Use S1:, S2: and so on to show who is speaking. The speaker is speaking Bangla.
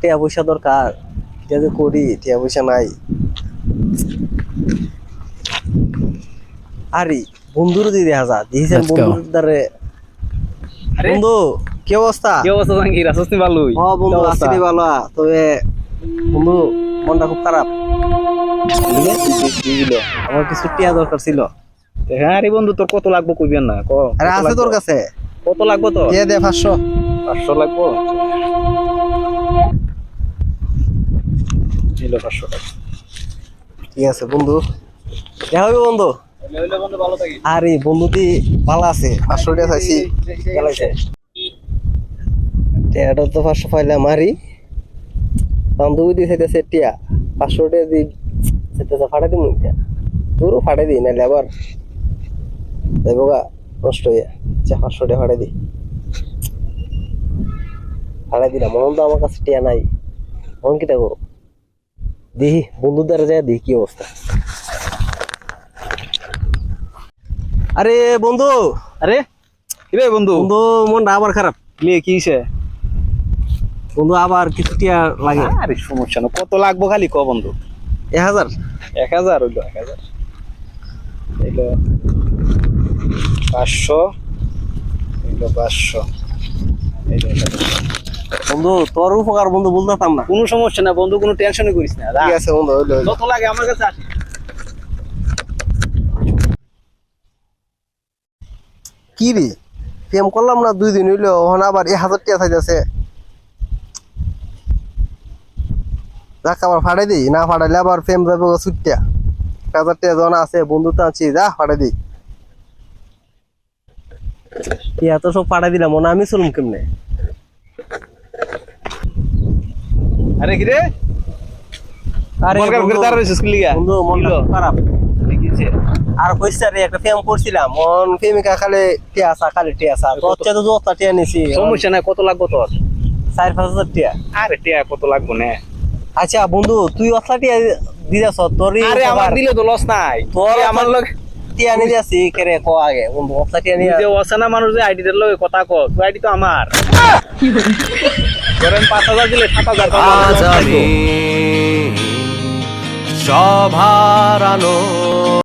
S1: টিয়া পয়সা দরকার। এটা যে করি টিয়া পয়সা নাই। আরে বন্ধুর দিয়ে দেখা যা। দিয়েছেন বন্ধুর দ্বারে?
S2: আরে।
S1: বন্ধু কি অবস্থা?
S2: কি অবস্থা জাহাঙ্গীর? আসছিস নি ভালোই?
S1: হ বন্ধু
S2: কি অবস্থা?
S1: ভালো। তবে বন্ধু মনটা খুব খারাপ? আমার কিছু টিয়া দরকার ছিল।
S2: হ্যাঁ রে বন্ধু তোর কত লাগবো কইবেন না ক?
S1: আরে আছে তোর কাছে।
S2: কত লাগবো তো
S1: দিয়ে দে পাঁচশো।
S2: পাঁচশো লাগবো? ছিল পাঁচশো টাকা।
S1: ঠিক আছে বন্ধু? দেখা হবে বন্ধু। আরে বন্ধুটি ভালো আছে। পাঁচশো টাকা চাইছি। টিয়াটা তো পাঁচশো পাইলাম আরি বান্ধবী দিয়ে চাইতেছে টিয়া। পাঁচশো টাকা চাইতেছে ফাটাই দিই মুখটা তোরও ফাটাই দিই নাহলে আবার নষ্ট হয়ে আচ্ছা পাঁচশো টাকা ফাটাই দিই। ফাটাই দিলাম। মন তো আমার কাছে টিয়া নাই। মন কিটা করো দেখি বন্ধুদের যায় দেখি কি অবস্থা। আরে বন্ধু
S2: আরে? কিরে বন্ধু?
S1: বন্ধু মনটা আবার খারাপ।
S2: লিয়ে কি হইছে?
S1: বন্ধু আবার কিছু টিয়া লাগে।
S2: আরে সমস্যা না কত লাগবো খালি ক বন্ধু?
S1: এক হাজার।
S2: এক হাজার হইল এক হাজার। হইল পাঁচশো হইল পাঁচশো। হইল।
S1: বন্ধু তোর উপকার বন্ধু বলতাম না।
S2: কোনো সমস্যা না বন্ধু কোনো টেনশনই করিস না
S1: ঠিক আছে বন্ধু হইল হইল।
S2: যত লাগে আমার কাছে আসিস।
S1: কি রে? প্রেম করলাম না দুই দিন হইল ওখানে আবার এক হাজার টিয়া থাকতেছে যাক আবার ফাটাই দিই না ফাটাইলে আবার প্রেম যাবে ছুটিয়া হাজার টিয়া যখন আছে বন্ধু তো আছি যা ফাটাই দিই। টিয়া তো সব ফাটাই দিলাম মনে আমি চলুম কেমনে?
S2: আরে কি রে?
S1: আরে
S2: মন খারাপ করে
S1: বন্ধু,
S2: দাঁড়া রইছিস কি লিগা?
S1: বন্ধু? খুব খারাপ। আর কইছে রে একটা ফেম করছিলাম মন প্রেমিকা খালি টিয়া আসা খালি টিয়া আসা তো হচ্ছে টিয়া নিছি।
S2: সমস্যা নাই কত লাগবো তোর?
S1: চার পাঁচ হাজার টিয়া।
S2: আরে টিয়া কত লাগবো না?
S1: আচ্ছা বন্ধু তুই অতলা টিয়া দিদাস তোরই
S2: আরে আমার দিলে তো লস নাই।
S1: তোর
S2: তোর আমার লগ
S1: টিয়া নিয়ে যাচ্ছি কেরে ক আগে? বন্ধু অতলা টিয়া নিয়ে
S2: যে অসানা মানুষ যে আইডিটার লগে কথা ক তুই আইডি তো আমার।
S3: আজ আমি সভার হারানো